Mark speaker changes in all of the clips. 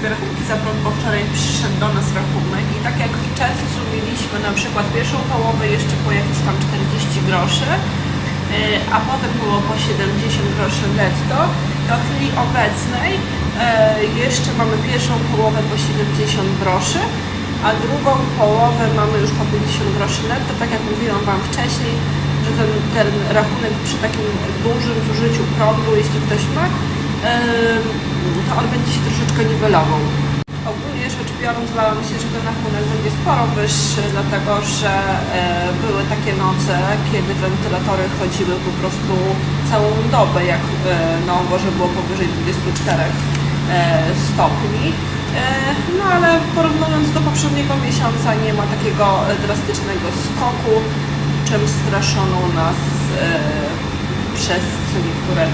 Speaker 1: sobie rachunki za prąd, bo wczoraj przyszedł do nas rachunek. I tak jak w czerwcu mieliśmy na przykład pierwszą połowę jeszcze po jakieś tam 40 groszy, yy, a potem było po 70 groszy netto, to w chwili obecnej yy, jeszcze mamy pierwszą połowę po 70 groszy, a drugą połowę mamy już po 50 groszy netto, tak jak mówiłam Wam wcześniej, że ten, ten rachunek przy takim dużym zużyciu prądu, jeśli ktoś ma, to on będzie się troszeczkę niwelował. Ogólnie rzecz biorąc, bałam się, że ten rachunek będzie sporo wyższy, dlatego że e, były takie noce, kiedy wentylatory chodziły po prostu całą dobę, jak no, może było powyżej 24 e, stopni. E, No ale porównując do poprzedniego miesiąca nie ma takiego drastycznego skoku, czym straszono nas przez niektóre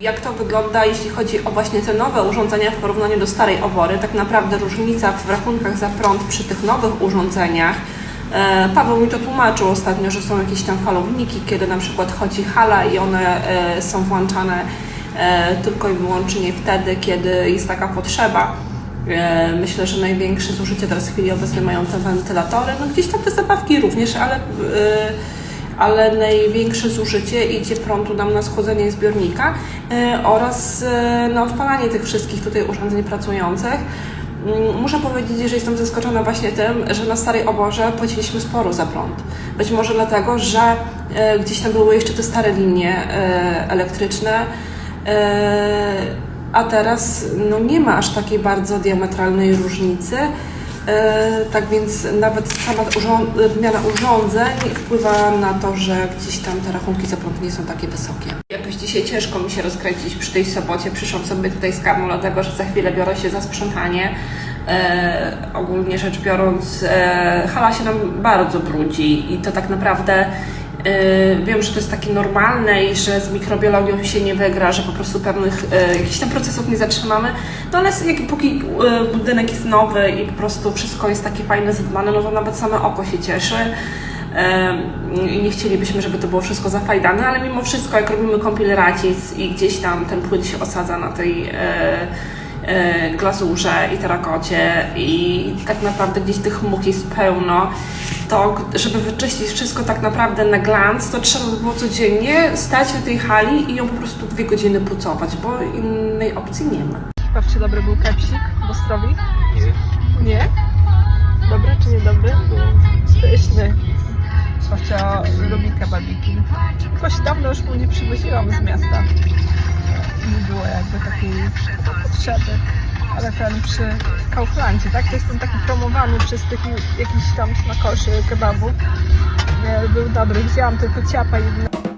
Speaker 1: Jak to wygląda, jeśli chodzi o właśnie te nowe urządzenia w porównaniu do starej obory? Tak naprawdę różnica w rachunkach za prąd przy tych nowych urządzeniach. e, Paweł mi to tłumaczył ostatnio, że są jakieś tam falowniki, kiedy na przykład chodzi hala i one e, są włączane e, tylko i wyłącznie wtedy, kiedy jest taka potrzeba. Myślę, że największe zużycie teraz w chwili obecnej mają te wentylatory. No gdzieś tam te zabawki również, ale, ale największe zużycie idzie prądu nam na schłodzenie zbiornika e, oraz e, na odpalanie tych wszystkich tutaj urządzeń pracujących. Mm, Muszę powiedzieć, że jestem zaskoczona właśnie tym, że na starej oborze płaciliśmy sporo za prąd. Być może dlatego, że e, gdzieś tam były jeszcze te stare linie elektryczne, a teraz no, nie ma aż takiej bardzo diametralnej różnicy. E, tak więc nawet sama wymiana urządzeń wpływa na to, że gdzieś tam te rachunki za prąd nie są takie wysokie. Jakoś dzisiaj ciężko mi się rozkręcić przy tej sobocie. Przyszłam sobie tutaj z karmą, dlatego że za chwilę biorę się za sprzątanie. E, ogólnie rzecz biorąc, e, hala się nam bardzo brudzi i to tak naprawdę Wiem, że to jest takie normalne i że z mikrobiologią się nie wygra, że po prostu pewnych yy, jakichś tam procesów nie zatrzymamy. No ale jak, póki yy, budynek jest nowy i po prostu wszystko jest takie fajne, zadbane, no to nawet same oko się cieszy. I nie chcielibyśmy, żeby to było wszystko zafajdane, ale mimo wszystko, jak robimy kąpiel racic i gdzieś tam ten płyn się osadza na tej glazurze i terakocie i tak naprawdę gdzieś tych much jest pełno, to żeby wyczyścić wszystko tak naprawdę na glans, to trzeba by było codziennie stać na tej hali i ją po prostu dwie godziny pucować, bo innej opcji nie ma.
Speaker 2: Patrzcie, dobry był kepsik w Ostrowi? Nie. Dobry czy niedobry? Pyszny. Babcia lubi kebabiki. Jakoś dawno już mu nie przywoziłam z miasta. Nie było jakby takiej potrzeby. Ten przy Kauflandzie, tak? To jest ten taki promowany przez tych jakichś tam smakoszy kebabów. Był dobry. Wzięłam tylko ciapa jedno.